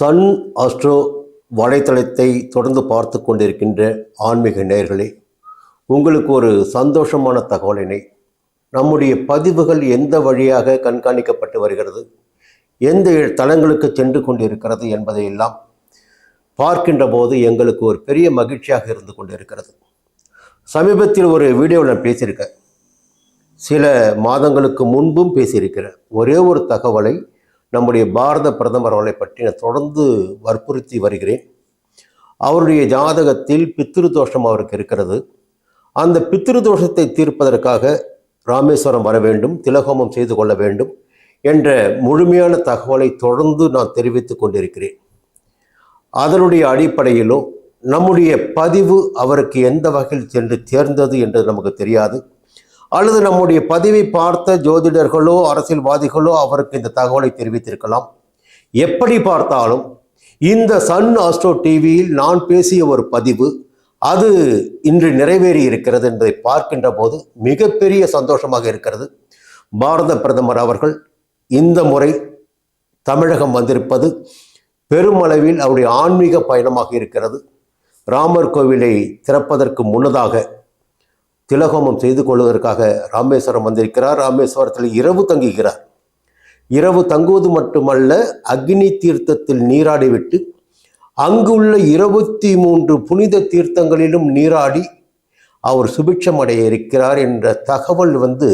Sun astro வலைத்தளத்தை தொடர்ந்து பார்த்து கொண்டிருக்கின்ற ஆன்மீக நேர்களே உங்களுக்கு ஒரு சந்தோஷமான தகவலினை. நம்முடைய பதிவுகள் எந்த வழியாக கண்காணிக்கப்பட்டு வருகிறது எந்த தளங்களுக்கு சென்று கொண்டிருக்கிறது என்பதையெல்லாம் பார்க்கின்ற போது எங்களுக்கு ஒரு பெரிய மகிழ்ச்சியாக இருந்து கொண்டிருக்கிறது. சமீபத்தில் ஒரு வீடியோவில் நான் பேசியிருக்கேன். சில மாதங்களுக்கு முன்பும் பேசியிருக்கிறேன். ஒரே ஒரு தகவலை நம்முடைய பாரத பிரதமர் அவர்களை பற்றி நான் தொடர்ந்து வற்புறுத்தி வருகிறேன். அவருடைய ஜாதகத்தில் பித்திரு தோஷம் அவருக்கு இருக்கிறது. அந்த பித்திரு தோஷத்தை தீர்ப்பதற்காக ராமேஸ்வரம் வர வேண்டும் திலகோமம் செய்து கொள்ள வேண்டும் என்ற முழுமையான தகவலை தொடர்ந்து நான் தெரிவித்து கொண்டிருக்கிறேன். அதனுடைய அடிப்படையிலும் நம்முடைய பதிவு அவருக்கு எந்த வகையில் சென்று சேர்ந்தது என்று நமக்கு தெரியாது. அல்லது நம்முடைய பதிவை பார்த்த ஜோதிடர்களோ அரசியல்வாதிகளோ அவருக்கு இந்த தகவலை தெரிவித்திருக்கலாம். எப்படி பார்த்தாலும் இந்த சன் ஆஸ்ட்ரோ டிவியில் நான் பேசிய ஒரு பதிவு அது இன்று நிறைவேறி இருக்கிறது என்பதை பார்க்கின்ற போது மிகப்பெரிய சந்தோஷமாக இருக்கிறது. பாரத பிரதமர் அவர்கள் இந்த முறை தமிழகம் வந்திருப்பது பெருமளவில் அவருடைய ஆன்மீக பயணமாக இருக்கிறது. ராமர் கோவிலை திறப்பதற்கு முன்னதாக திலகோமம் செய்து கொள்வதற்காக ராமேஸ்வரம் வந்திருக்கிறார். ராமேஸ்வரத்தில் இரவு தங்குகிறார். இரவு தங்குவது மட்டுமல்ல அக்னி தீர்த்தத்தில் நீராடிவிட்டு அங்குள்ள இருபத்தி மூன்று புனித தீர்த்தங்களிலும் நீராடி அவர் சுபிட்சம் அடைய இருக்கிறார் என்ற தகவல் வந்து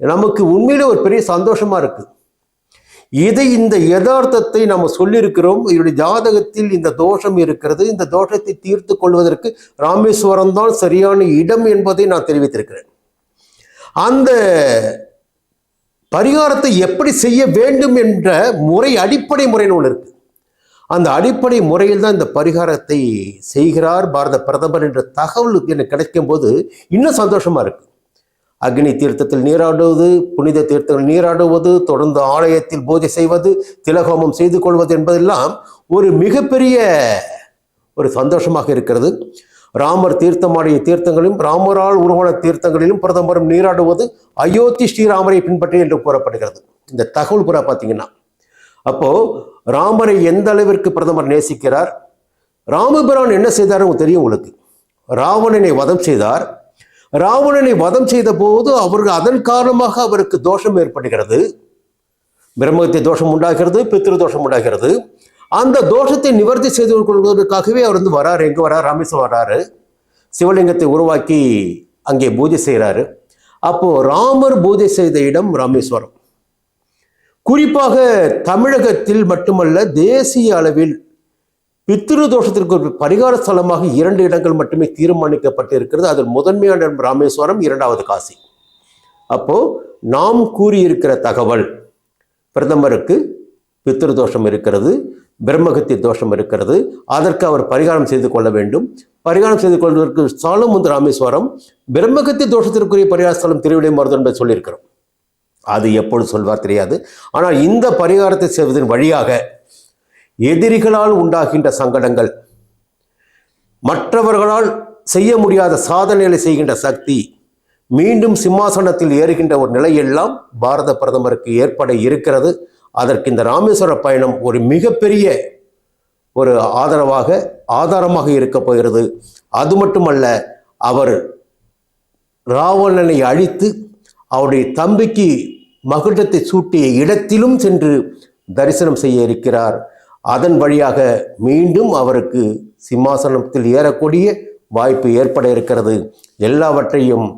நமக்கு உண்மையிலே ஒரு பெரிய சந்தோஷமாக இருக்குது இதை இந்த யதார்த்தத்தை நம்ம சொல்லியிருக்கிறோம்? இவருடைய ஜாதகத்தில் இந்த தோஷம் இருக்கிறது. இந்த தோஷத்தை தீர்த்து கொள்வதற்கு ராமேஸ்வரம் தான் சரியான இடம் என்பதை நான் தெரிவித்திருக்கிறேன். அந்த பரிகாரத்தை எப்படி செய்ய வேண்டும் என்ற முறை அடிப்படை முறைன்னு ஒன்று இருக்கு. அந்த அடிப்படை முறையில் தான் இந்த பரிகாரத்தை செய்கிறார் பாரத பிரதமர் என்ற தகவல் எனக்கு கிடைக்கும் போது இன்னும் சந்தோஷமா இருக்கு. அக்னி தீர்த்தத்தில் நீராடுவது புனித தீர்த்தங்கள் நீராடுவது தொடர்ந்து ஆலயத்தில் பூஜை செய்வது திலகோமம் செய்து கொள்வது என்பதெல்லாம் ஒரு மிகப்பெரிய ஒரு சந்தோஷமாக இருக்கிறது. ராமர் தீர்த்தமாடிய தீர்த்தங்களிலும் ராமரால் உருவான தீர்த்தங்களிலும் பிரதமரும் நீராடுவது அயோத்தி ஸ்ரீராமரை பின்பற்றி என்று கூறப்படுகிறது. இந்த தகவல் புறா பார்த்தீங்கன்னா அப்போ ராமரை எந்த அளவிற்கு பிரதமர் நேசிக்கிறார்? ராமபிரான் என்ன செய்தார் தெரியும் உங்களுக்கு? ராவணனை வதம் செய்தார். ராவணனை வதம் செய்த போது அவருக்கு அதன் காரணமாக அவருக்கு தோஷம் ஏற்படுகிறது. பிரம்மகத்திய தோஷம் உண்டாகிறது பித்திரு தோஷம் உண்டாகிறது. அந்த தோஷத்தை நிவர்த்தி செய்து கொள்வதற்காகவே அவர் வந்து வராரு. எங்கே வரார்? ராமேஸ்வரம் வராரு. சிவலிங்கத்தை உருவாக்கி அங்கே பூஜை செய்கிறாரு அப்போ ராமர் பூஜை செய்த இடம் ராமேஸ்வரம். குறிப்பாக தமிழகத்தில் மட்டுமல்ல தேசிய அளவில் பித்ரு தோஷத்திற்கு ஒரு பரிகார ஸ்தலமாக இரண்டு இடங்கள் மட்டுமே தீர்மானிக்கப்பட்டு இருக்கிறது அதில் முதன்மையான இடம் ராமேஸ்வரம் இரண்டாவது காசி. அப்போ நாம் கூறியிருக்கிற தகவல் பிரதமருக்கு பித்ரு தோஷம் இருக்கிறது பிரம்மகத்தி தோஷம் இருக்கிறது. அதற்கு அவர் பரிகாரம் செய்து கொள்ள வேண்டும். பரிகாரம் செய்து கொள்வதற்கு ஸ்தலம் வந்து ராமேஸ்வரம். பிரம்மகத்தி தோஷத்திற்குரிய பரிகார ஸ்தலம் திருவிடை மருதம் என்பதை சொல்லியிருக்கிறோம். அது எப்பொழுது சொல்வார் தெரியாது. ஆனால் இந்த பரிகாரத்தை செய்வதன் வழியாக எதிரிகளால் உண்டாகின்ற சங்கடங்கள். மற்றவர்களால் செய்ய முடியாத சாதனைகளை செய்கின்ற சக்தி மீண்டும் சிம்மாசனத்தில் ஏறுகின்ற ஒரு நிலையெல்லாம் பாரத பிரதமருக்கு ஏற்பட இருக்கிறது. அதற்கு இந்த ராமேஸ்வர பயணம் ஒரு மிகப்பெரிய ஒரு ஆதரவாக ஆதாரமாக இருக்க போகிறது. அது மட்டுமல்ல அவர் ராவணனை அழித்து அவருடைய தம்பிக்கு மகுடத்தை சூட்டிய இடத்திலும் சென்று தரிசனம் செய்ய இருக்கிறார். அதன் வழியாக மீண்டும் அவருக்கு சிம்மாசனத்தில் ஏறக்கூடிய வாய்ப்பு ஏற்பட இருக்கிறது. எல்லாவற்றையும்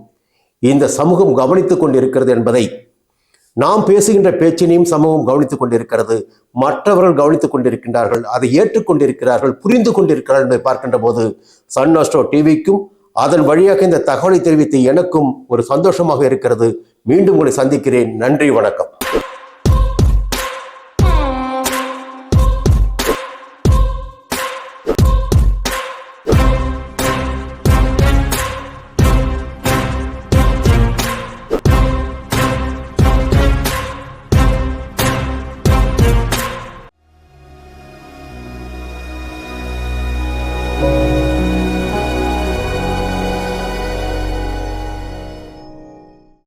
இந்த சமூகம் கவனித்துக் கொண்டிருக்கிறது என்பதை நாம் பேசுகின்ற பேச்சினையும் சமூகம் கவனித்துக் கொண்டிருக்கிறது. மற்றவர்கள் கவனித்துக் கொண்டிருக்கின்றார்கள் அதை ஏற்றுக்கொண்டிருக்கிறார்கள் புரிந்து கொண்டிருக்கிறார்கள் என்பதை பார்க்கின்ற போது சன் ஆஸ்ட்ரோ டிவிக்கும் அதன் வழியாக இந்த தகவலை தெரிவித்து எனக்கும் ஒரு சந்தோஷமாக இருக்கிறது. மீண்டும் உங்களை சந்திக்கிறேன். நன்றி வணக்கம்.